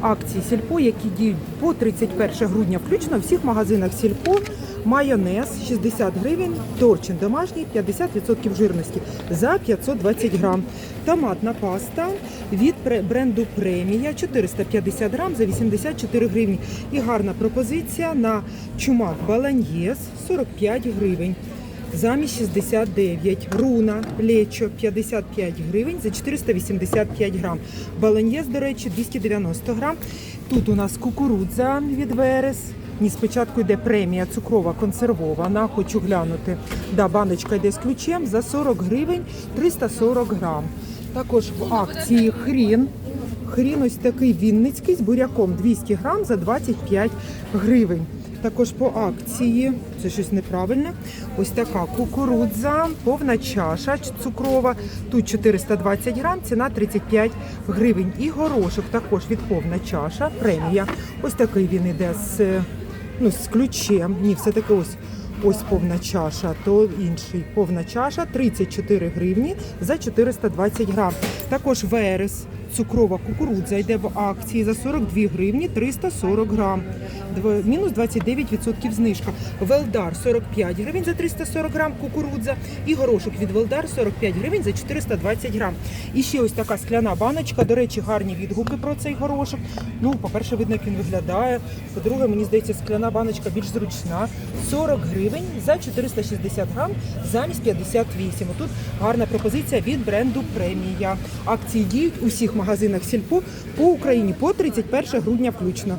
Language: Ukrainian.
акції Сільпо, які діють по 31 грудня включно в всіх магазинах Сільпо. Майонез 60 гривень, торчин домашній 50% жирності за 520 грам. Томатна паста від бренду Премія 450 грам за 84 гривні. І гарна пропозиція на чумак Баланьєс 45 гривень. Замість 69. Руна Лечо 55 гривень за 485 грам. Баланьєс, до речі, 290 грам. Тут у нас кукурудза від Верес. Ні, спочатку йде премія цукрова консервована. Хочу глянути. Да, баночка йде з ключем за 40 гривень 340 грам. Також в акції хрін. Хрін ось такий вінницький з буряком 200 грам за 25 гривень. Також по акції, це щось неправильне. Ось така кукурудза, повна чаша цукрова. Тут 420 грам, ціна 35 гривень. І горошок також від повна чаша, премія. Ось такий він іде з, ну, з ключем. Ні, все-таки ось. Ось повна чаша, то інший повна чаша 34 гривні за 420 грам. Також верес, цукрова кукурудза йде в акції за 42 гривні 340 грам. Мінус 29% знижка. Велдар 45 гривень за 340 грам кукурудза. І горошок від Велдар 45 гривень за 420 грам. І ще ось така скляна баночка. До речі, гарні відгуки про цей горошок. Ну, по-перше, видно, як він виглядає. По-друге, мені здається, скляна баночка більш зручна. 40 гривень за 460 грам замість 58. Тут гарна пропозиція від бренду Премія. Акції діють у всіх магазинах Сільпо по Україні по 31 грудня включно.